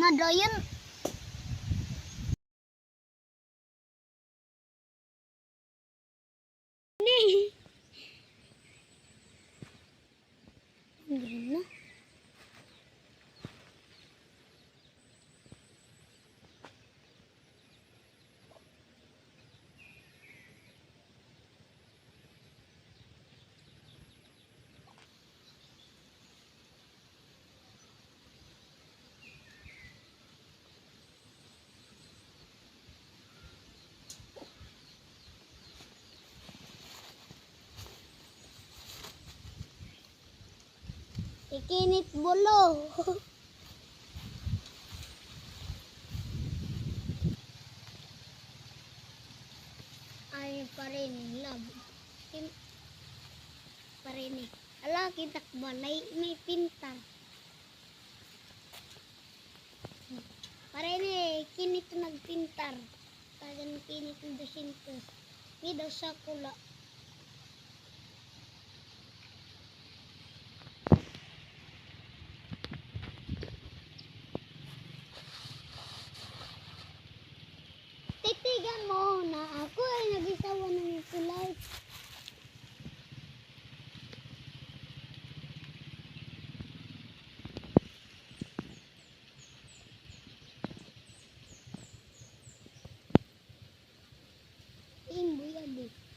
Mama Doyan Ikinit bulo. Ay pa rin love. Kim pa rin eh. Ala, kita ba? May, may pinta. Pare ni, kinit nagpintar. Tagan kinit ng 200. May daw sa kula. tem mulher.